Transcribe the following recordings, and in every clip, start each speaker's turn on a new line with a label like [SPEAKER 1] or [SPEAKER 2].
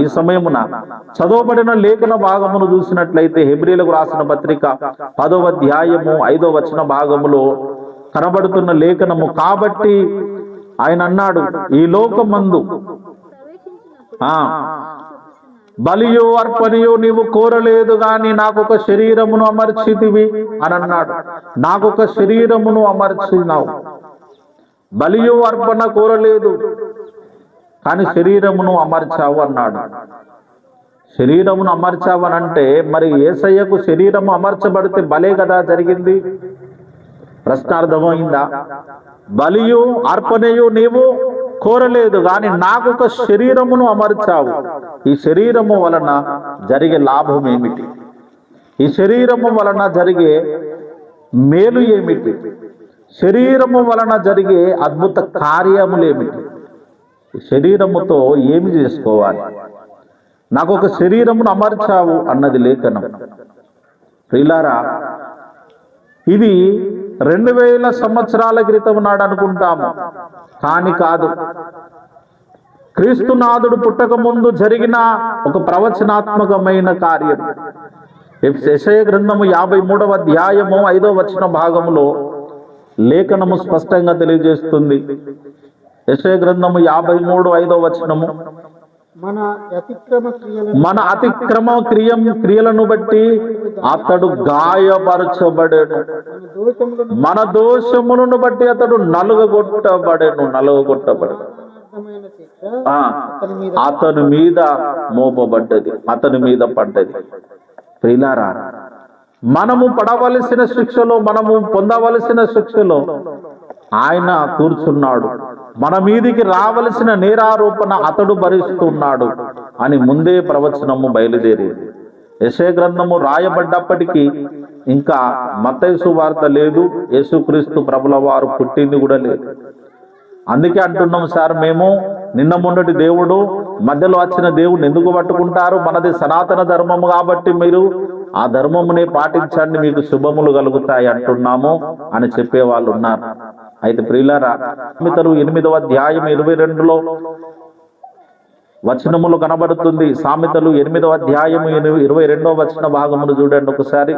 [SPEAKER 1] ఈ సమయమున చదవబడిన లేఖన భాగమును చూసినట్లయితే హెబ్రిలకు రాసిన పత్రిక పదవ అధ్యాయము ఐదో వచన భాగములో కనబడుతున్న లేఖనము. కాబట్టి ఆయన అన్నాడు ఈ లోకమందు ఆ బలియో అర్పణయో నీవు కోరలేదు గాని నాకొక శరీరమును అమర్చితివి అని అన్నాడు. నాకొక శరీరమును అమర్చినావు. బలియో అర్పణ కోరలేదు. కానీ శరీరమును అమర్చావు అన్నాడు. శరీరమును అమర్చావు అని అంటే మరి ఏసయ్యకు శరీరము అమర్చబడితే బలే కదా జరిగింది? ప్రశ్న అర్థమైందా బలియు అర్పణయు నీవు కోరలేదు కానీ నాకు ఒక శరీరమును అమర్చావు. ఈ శరీరము వలన జరిగే లాభం ఏమిటి? ఈ శరీరము వలన జరిగే మేలు ఏమిటి? శరీరము వలన జరిగే అద్భుత కార్యములు ఏమిటి? ఈ శరీరముతో ఏమి చేసుకోవాలి? నాకు ఒక శరీరమును అమర్చావు అన్నది లేఖనం. ప్రిలారా ఇది రెండు వేల సంవత్సరాల క్రితం నాడు అనుకుంటాము. కాని కాదు. క్రీస్తునాథుడు పుట్టక ముందు జరిగిన ఒక ప్రవచనాత్మకమైన కార్యం. యెషయ గ్రంథము యాభై మూడవ అధ్యాయము ఐదో వచ్చిన భాగములో లేఖనము స్పష్టంగా తెలియజేస్తుంది. యెషయ గ్రంథము యాభై మూడు ఐదో వచనము.
[SPEAKER 2] మన అతిక్రమ
[SPEAKER 1] మన అతిక్రమ క్రియం క్రియలను బట్టి అతడు గాయపరచబడేను.
[SPEAKER 2] మన దోషములను
[SPEAKER 1] బట్టి అతడు నలుగగొట్టబడేను నలుగగొట్టబడేను.
[SPEAKER 2] అర్థమైన శిక్ష
[SPEAKER 1] ఆ,
[SPEAKER 2] అతని మీద
[SPEAKER 1] అతని మీద మోపబడ్డది అతని మీద పడ్డది. ప్రిలారా మనము పడవలసిన శిక్షలో మనము పొందవలసిన శిక్షలో ఆయన కూర్చున్నాడు. మన మీదికి రావలసిన నేరారోపణ అతడు భరిస్తున్నాడు అని ముందే ప్రవచనము బయలుదేరేది యశయ గ్రంథము రాయబడ్డప్పటికీ ఇంకా మతైసు వార్త లేదు యేసుక్రీస్తు ప్రభుల వారు పుట్టింది కూడా లేదు. అందుకే అంటున్నాం సార్ మేము నిన్న మొన్నటి దేవుడు మధ్యలో వచ్చిన దేవుడిని ఎందుకు పట్టుకుంటారు? మనది సనాతన ధర్మము కాబట్టి మీరు ఆ ధర్మమునే పాటించండి మీకు శుభములు కలుగుతాయి అంటున్నాము అని చెప్పేవాళ్ళు ఉన్నారు. అయితే ప్రియులారా సామెతలు ఎనిమిదవ అధ్యాయం ఇరవై రెండులో వచనములు కనబడుతుంది. సామెతలు ఎనిమిదవ అధ్యాయం ఇరవై రెండవ వచన భాగమును చూడండి ఒకసారి.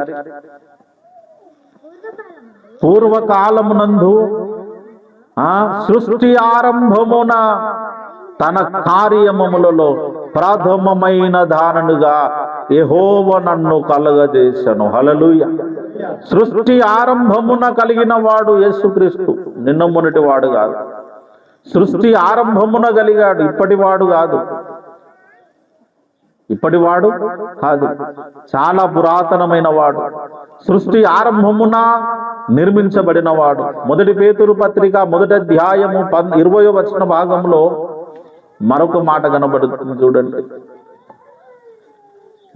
[SPEAKER 1] పూర్వకాలమునందు ఆ సృష్టి ఆరంభమున తన కార్యములలో ప్రథమమైన దాననుగా ఎహోవ నన్ను కలగజేసను. హలలుయ సృష్టి ఆరంభమున కలిగిన వాడు యేసుక్రీస్తు. నిన్న మొన్నటి వాడు కాదు. సృష్టి ఆరంభమున కలిగాడు ఇప్పటి వాడు కాదు. ఇప్పటివాడు కాదు. చాలా పురాతనమైన వాడు. సృష్టి ఆరంభమున నిర్మించబడిన వాడు. మొదటి పేతురు పత్రిక మొదటి అధ్యాయము పన్ ఇరవయో వచ్చిన భాగంలో మరొక మాట కనబడుతుంది చూడండి.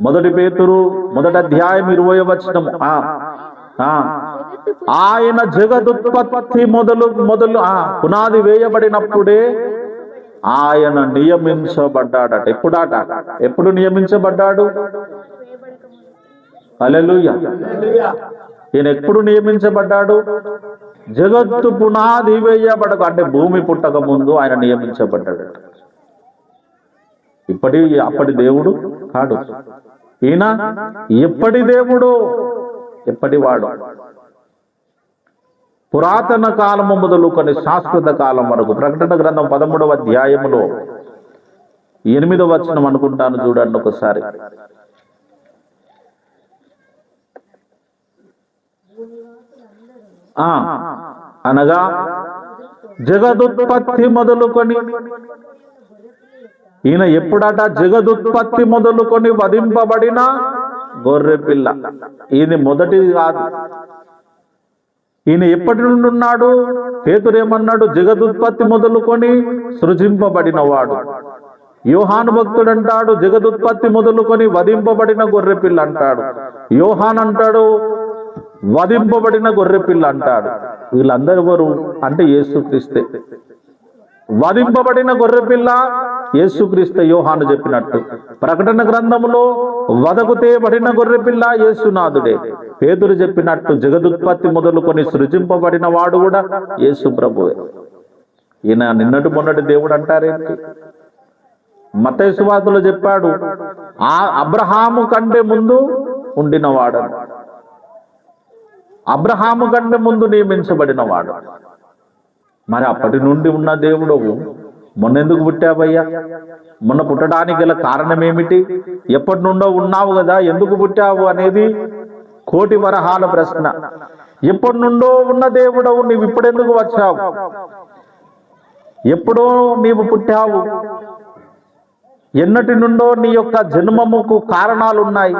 [SPEAKER 1] మొదటి పేతురు మొదటి అధ్యాయం ఇరవై వచనము ఆయన జగదుత్పత్తి మొదలు మొదలు ఆ పునాది వేయబడినప్పుడే ఆయన నియమించబడ్డాడట. ఎప్పుడాట? ఎప్పుడు నియమించబడ్డాడు? హల్లెలూయా. ఈయన ఎప్పుడు నియమించబడ్డాడు? జగత్తు పునాది వేయబడక అంటే భూమి పుట్టక ముందు ఆయన నియమించబడ్డాడు ఇప్పటి అప్పటి దేవుడు కాడు. ఈయన ఎప్పటి దేవుడు? ఎప్పటి వాడు? పురాతన కాలము మొదలుకొని శాశ్వత కాలం వరకు ప్రకటన గ్రంథం పదమూడవ అధ్యాయములో ఎనిమిదవ వచనం అనుకుంటాను చూడండి ఒకసారి. అనగా జగదుత్పత్తి మొదలుకొని ఈయన ఎప్పుడట జగదుత్పత్తి మొదలుకొని వధింపబడిన గొర్రె పిల్ల. ఈయన మొదటిది కాదు. ఈయన ఎప్పటి నుండి ఉన్నాడు? పేతురేమన్నాడు జగదుత్పత్తి మొదలుకొని సృజింపబడిన వాడు యోహాను భక్తుడు అంటాడు జగదుత్పత్తి మొదలుకొని వధింపబడిన గొర్రె పిల్ల అంటాడు. యోహాన్ అంటాడు వధింపబడిన గొర్రె పిల్ల అంటాడు. వీళ్ళందరూ ఎవరు? అంటే యేసుక్రీస్తే. వధింపబడిన గొర్రె పిల్ల యేసుక్రీస్తు యోహాను చెప్పినట్టు. ప్రకటన గ్రంథములో వదకు తేబడిన గొర్రెపిల్ల యేసునాథుడే. పేదరు చెప్పినట్టు జగదుత్పత్తి మొదలుకొని సృజింపబడిన వాడు కూడా యేసు ప్రభువే. ఈయన నిన్నటి మొన్నటి దేవుడు అంటారేంటి? మతేశ్వాదులు చెప్పాడు ఆ అబ్రహాము కంటే ముందు ఉండినవాడు అబ్రహాము కంటే ముందు నియమించబడినవాడు. మరి అప్పటి నుండి ఉన్న దేవుడు మొన్న ఎందుకు పుట్టావయ్యా? మొన్న పుట్టడానికి గల కారణం ఏమిటి ఎప్పటి నుండో ఉన్నావు కదా ఎందుకు పుట్టావు అనేది కోటి వరహాల ప్రశ్న. ఎప్పటి నుండో ఉన్న దేవుడవు నీవు ఇప్పుడెందుకు వచ్చావు? ఎప్పుడో నీవు పుట్టావు? ఎన్నటి నుండో నీ యొక్క జన్మముకు కారణాలు ఉన్నాయి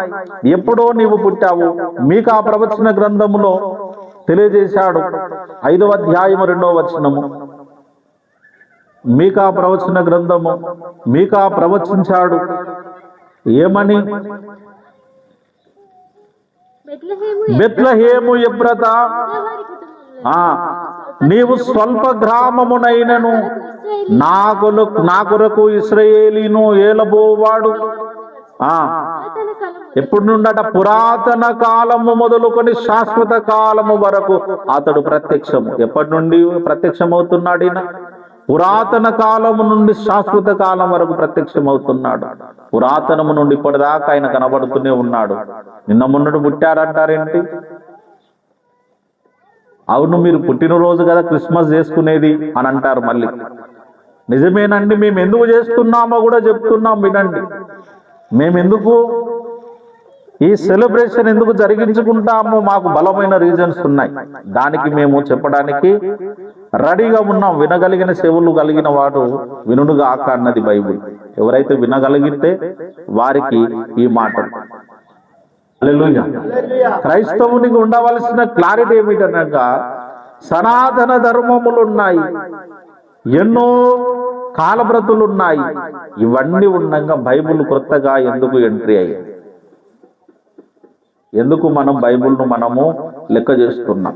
[SPEAKER 1] ఎప్పుడో నీవు పుట్టావు? మీకు ఆ ప్రవచన గ్రంథములో తెలియజేశాడు. ఐదవ అధ్యాయము రెండవ వచనము. మీకా ప్రవచన గ్రంథము మీకా ప్రవచించాడు. ఏమని?
[SPEAKER 3] బెత్లెహేము
[SPEAKER 1] ఆ నీవు స్వల్ప గ్రామమునైనను నా కొరకు నా కొరకు ఇస్రాయేలీను ఏలబోవాడు. ఆ ఎప్పుడు నుండట పురాతన కాలము మొదలుకొని శాశ్వత కాలము వరకు అతడు ప్రత్యక్షము. ఎప్పటి నుండి ప్రత్యక్షమవుతున్నాడు ఈయన? పురాతన కాలము నుండి శాశ్వత కాలం వరకు ప్రత్యక్షమవుతున్నాడు. పురాతనము నుండి ఇప్పటిదాకా ఆయన కనబడుతూనే ఉన్నాడు. నిన్న మొన్నడు పుట్టారంటారేంటి అవును మీరు పుట్టినరోజు కదా క్రిస్మస్ చేసుకునేది అని అంటారు మళ్ళీ. నిజమేనండి మేము ఎందుకు చేస్తున్నామో కూడా చెప్తున్నాం వినండి. మేము ఎందుకు ఈ సెలబ్రేషన్ ఎందుకు జరిగించుకుంటాము మాకు బలమైన రీజన్స్ ఉన్నాయి. దానికి మేము చెప్పడానికి రెడీగా ఉన్నాం. వినగలిగిన చెవులు కలిగిన వాడు వినుడుగా ఆక అన్నది బైబిల్. ఎవరైతే వినగలిగితే వారికి ఈ మాట. క్రైస్తవునికి ఉండవలసిన క్లారిటీ ఏమిటనగా సనాతన ధర్మములు ఉన్నాయి ఎన్నో కాలబ్రతులు ఉన్నాయి ఇవన్నీ ఉండగా బైబిల్ కొత్తగా ఎందుకు ఎంట్రీ అయ్యాయి ఎందుకు మనం బైబిల్ను మనము లెక్క చేస్తున్నాం?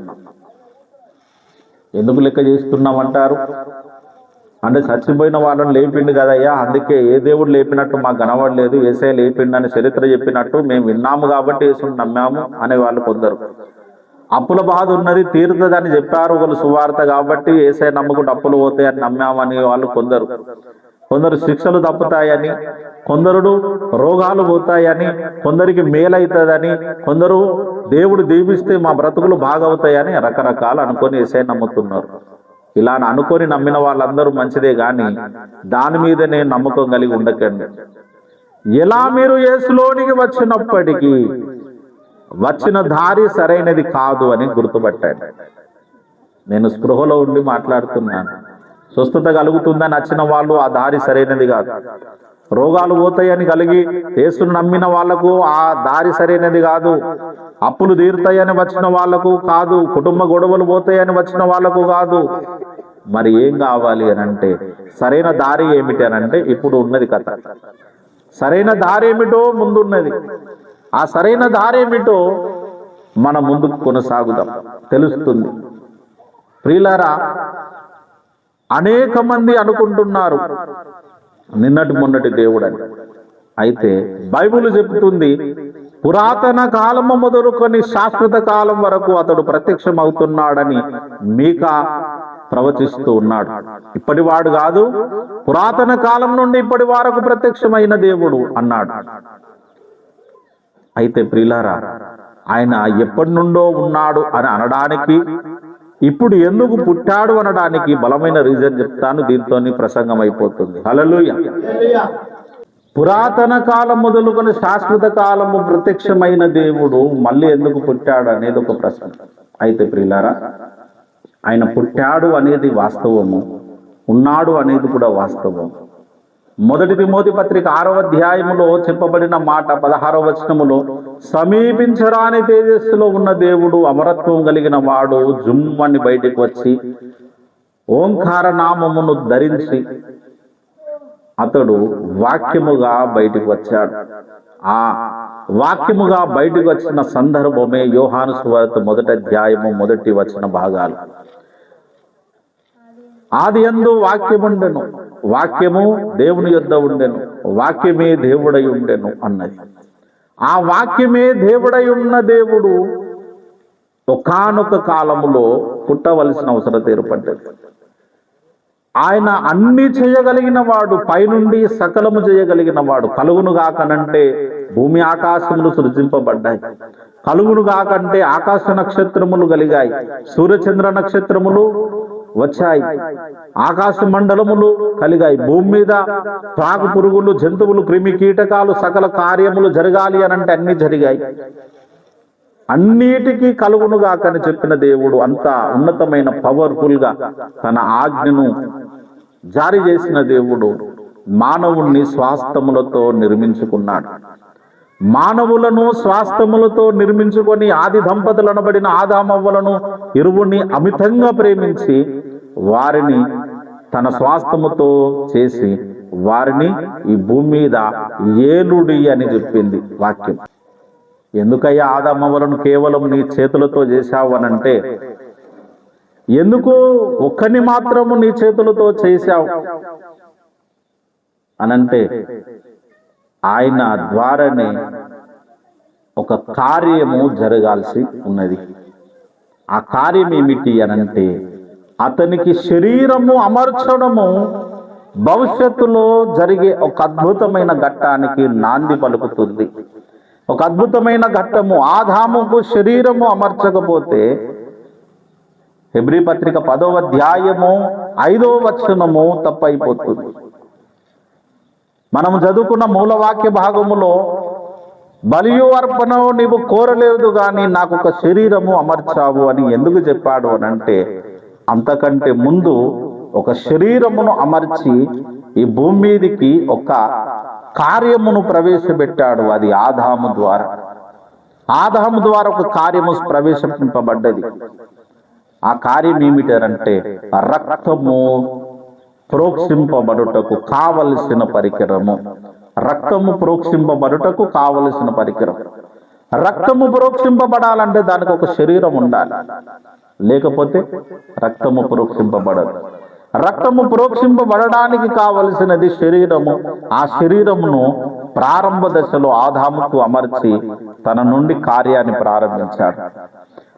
[SPEAKER 1] ఎందుకు లెక్క చేస్తున్నాం అంటారు అంటే చచ్చిపోయిన వాళ్ళని లేపిండు కదయ్యా అందుకే ఏ దేవుడు లేపినట్టు మాకు కనబడలేదు ఏసే లేపిండు అని చరిత్ర చెప్పినట్టు మేము విన్నాము కాబట్టి యేసుని నమ్మాము అనే వాళ్ళు కొందరు. అప్పుల బాధ ఉన్నది తీరుతుందని చెప్పారు ఒకరు సువార్త కాబట్టి ఏసే నమ్ముకుంటే అప్పులు పోతాయని నమ్మామని వాళ్ళు కొందరు. కొందరు శిక్షలు తప్పుతాయని కొందరు రోగాలు పోతాయని కొందరికి మేలవుతుందని కొందరు దేవుడు దీపిస్తే మా బ్రతుకులు బాగవుతాయని రకరకాలు అనుకొని ఏసై నమ్ముతున్నారు. ఇలా అనుకొని నమ్మిన వాళ్ళందరూ మంచిదే కానీ దాని మీదనే నమ్మకం కలిగి ఉండకండి. ఎలా మీరు ఏసులోనికి వచ్చినప్పటికీ వచ్చిన దారి సరైనది కాదు అని గుర్తుపట్టాడు. నేను స్పృహలో ఉండి మాట్లాడుతున్నాను. స్వస్థత కలుగుతుందని వచ్చిన వాళ్ళు ఆ దారి సరైనది కాదు. రోగాలు పోతాయని కలిగి యేసును నమ్మిన వాళ్ళకు ఆ దారి సరైనది కాదు. అప్పులు తీరుతాయని వచ్చిన వాళ్ళకు కాదు. కుటుంబ గొడవలు పోతాయని వచ్చిన వాళ్ళకు కాదు. మరి ఏం కావాలి అని అంటే సరైన దారి ఏమిటి అని అంటే ఇప్పుడు ఉన్నది కథ. సరైన దారి ఏమిటో ముందున్నది. ఆ సరైన దారి ఏమిటో మన ముందుకు కొనసాగుదాం. తెలుస్తుంది. ప్రియులారా అనేక మంది అనుకుంటున్నారు. నిన్నటి మొన్నటి దేవుడని. అయితే బైబిల్ చెబుతుంది పురాతన కాలము మొదలుకొని శాశ్వత కాలం వరకు అతడు ప్రత్యక్షం అవుతున్నాడని మీకా ప్రవచిస్తూ ఉన్నాడు. ఇప్పటివాడు కాదు పురాతన కాలం నుండి ఇప్పటి వరకు ప్రత్యక్షమైన దేవుడు అన్నాడు. అయితే ప్రిలారా ఆయన ఎప్పటి నుండో ఉన్నాడు అని అనడానికి ఇప్పుడు ఎందుకు పుట్టాడు అనడానికి బలమైన రీజన్ చెప్తాను దీంతో ప్రసంగం అయిపోతుంది. హల్లెలూయా పురాతన కాలం మొదలుకొని శాశ్వత కాలము ప్రత్యక్షమైన దేవుడు మళ్ళీ ఎందుకు పుట్టాడు అనేది ఒక ప్రశ్న. అయితే ప్రియులారా ఆయన పుట్టాడు అనేది వాస్తవము ఉన్నాడు అనేది కూడా వాస్తవం మొదటి తిమోతి పత్రిక ఆరవ అధ్యాయములో చెప్పబడిన మాట పదహారవ వచనములో సమీపించరాని తేజస్సులో ఉన్న దేవుడు అమరత్వం కలిగిన వాడు జుమ్మని బయటకు వచ్చి ఓంకార నామమును ధరించి అతడు వాక్యముగా బయటికి వచ్చాడు. ఆ వాక్యముగా బయటికి వచ్చిన సందర్భమే యోహాను సువార్త మొదటి అధ్యాయము మొదటి వచ్చిన భాగాలు. ఆది ఎందు వాక్యముండెను. వాక్యము దేవుని యొద్ద ఉండెను వాక్యమే దేవుడై ఉండెను అన్నది. ఆ వాక్యమే దేవుడై ఉన్న దేవుడు ఒకానొక కాలములో పుట్టవలసిన అవసరం ఏర్పడ్డది. ఆయన అన్ని చేయగలిగిన వాడు పైనుండి సకలము చేయగలిగిన వాడు కలుగునుగాకనంటే భూమి ఆకాశములు సృజింపబడ్డాయి. కలుగునుగాకంటే ఆకాశ నక్షత్రములు కలిగాయి. సూర్యచంద్ర నక్షత్రములు వచ్చాయి. ఆకాశ మండలములు కలిగాయి. భూమి మీద త్రాగు పురుగులు జంతువులు క్రిమి కీటకాలు సకల కార్యములు జరగాలి అనంటే అన్ని జరిగాయి. అన్నిటికీ కలుగునుగాకని చెప్పిన దేవుడు అంత ఉన్నతమైన పవర్ఫుల్గా తన ఆజ్ఞను జారీ చేసిన దేవుడు మానవుణ్ణి స్వాస్థములతో నిర్మించుకున్నాడు. మానవులను స్వాస్థములతో నిర్మించుకొని ఆది దంపతులు అనబడిన ఆదామవ్వలను ఇరువుని అమితంగా ప్రేమించి వారిని తన స్వాస్థముతో చేసి వారిని ఈ భూమి మీద ఏలుడి అని చెప్పింది వాక్యం. ఎందుకయ్యా ఆదామవలను కేవలం నీ చేతులతో చేశావు అనంటే ఎందుకు ఒక్కని మాత్రము నీ చేతులతో చేశావు అనంటే ఆయన ద్వారానే ఒక కార్యము జరగాల్సి ఉన్నది. ఆ కార్యం ఏమిటి అనంటే అతనికి శరీరము అమర్చడము భవిష్యత్తులో జరిగే ఒక అద్భుతమైన ఘట్టానికి నాంది పలుకుతుంది. ఒక అద్భుతమైన ఘట్టము ఆధాముకు శరీరము అమర్చకపోతే హెబ్రి పత్రిక పదవ అధ్యాయము ఐదో వచనము తప్పైపోతుంది. మనము చదువుకున్న మూలవాక్య భాగములో బలియు అర్పణ నీవు కోరలేదు కానీ నాకు ఒక శరీరము అమర్చావు అని ఎందుకు చెప్పాడు అని అంటే అంతకంటే ముందు ఒక శరీరమును అమర్చి ఈ భూమి మీదికి ఒక కార్యమును ప్రవేశపెట్టాడు అది ఆదాము ద్వారా. ఆదాము ద్వారా ఒక కార్యము ప్రవేశింపబడ్డది. ఆ కార్యం ఏమిటంటే రక్తము ప్రోక్షింపబడుటకు కావలసిన పరికరము. రక్తము ప్రోక్షింపబడుటకు కావలసిన పరికరం. రక్తము ప్రోక్షింపబడాలంటే దానికి ఒక శరీరం ఉండాలి. లేకపోతే రక్తము ప్రోక్షింపబడదు. రక్తము ప్రోక్షింపబడడానికి కావలసినది శరీరము. ఆ శరీరమును ప్రారంభ దశలో ఆదాముకు అమర్చి తన నుండి కార్యాన్ని ప్రారంభించాడు.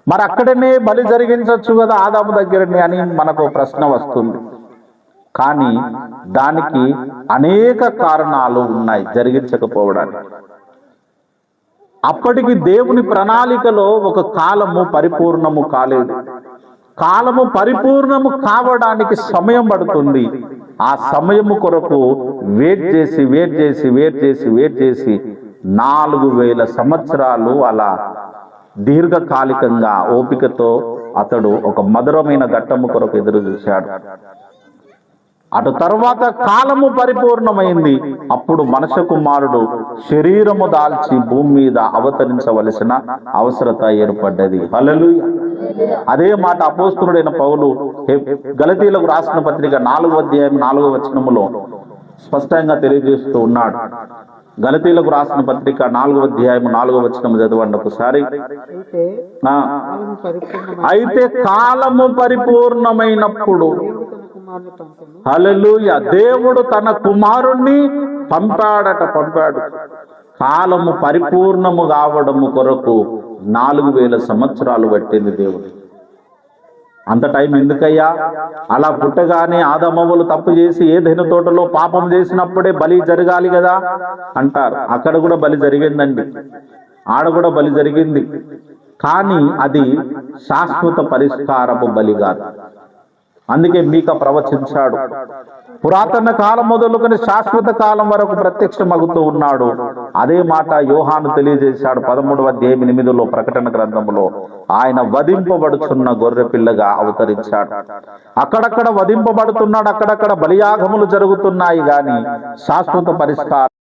[SPEAKER 1] మరి అక్కడనే బలి జరిగించవచ్చు కదా ఆదాము దగ్గరనే అని మనకు ప్రశ్న వస్తుంది. కానీ దానికి అనేక కారణాలు ఉన్నాయి జరిగించకపోవడానికి. అప్పటికి దేవుని ప్రణాళికలో ఒక కాలము పరిపూర్ణము కాలేదు. కాలము పరిపూర్ణము కావడానికి సమయం పడుతుంది. ఆ సమయము కొరకు వెయిట్ చేసి వెయిట్ చేసి వెయిట్ చేసి వెయిట్ చేసి నాలుగు వేల సంవత్సరాలు అలా దీర్ఘకాలికంగా ఓపికతో అతడు ఒక మధురమైన ఘట్టము కొరకు ఎదురు చూశాడు. అటు తర్వాత కాలము పరిపూర్ణమైంది. అప్పుడు మనుష్య కుమారుడు శరీరము దాల్చి భూమి మీద అవతరించవలసిన అవసరత ఏర్పడ్డది. హలలు అదే మాట అపోస్తుడైన పౌలు గలతీలకు రాసిన పత్రిక నాలుగో అధ్యాయం నాలుగో వచనములో స్పష్టంగా తెలియజేస్తూ ఉన్నాడు. గలతీలకు రాసిన పత్రిక నాలుగో అధ్యాయం నాలుగో వచనం చదవండి ఒకసారి.
[SPEAKER 2] అయితే
[SPEAKER 1] కాలము పరిపూర్ణమైనప్పుడు హలలుయ దేవుడు తన కుమారుణ్ణి పంపాడట పంపాడు. కాలము పరిపూర్ణము కావడము కొరకు నాలుగు వేల సంవత్సరాలు పట్టింది దేవుడు. అంత టైం ఎందుకయ్యా? అలా పుట్టగానే ఆదమవ్వలు తప్పు చేసి ఏదైనా తోటలో పాపం చేసినప్పుడే బలి జరగాలి కదా అంటారు. అక్కడ కూడా బలి జరిగిందండి. ఆడ కూడా బలి జరిగింది. కానీ అది శాశ్వత పరిష్కారపు బలి కాదు. అందుకే మీక ప్రవచించాడు. పురాతన కాలం మొదలుకొని శాశ్వత కాలం వరకు ప్రత్యక్షమగుతూ ఉన్నాడు. అదే మాట యోహాను తెలియజేశాడు పదమూడవ అధ్యాయం ఎనిమిదిలో ప్రకటన గ్రంథములో. ఆయన వధింపబడుచున్న గొర్రె పిల్లగా అవతరించాడు. అక్కడక్కడ వధింపబడుతున్నాడు అక్కడక్కడ బలియాగములు జరుగుతున్నాయి గాని శాశ్వత పరిష్కారం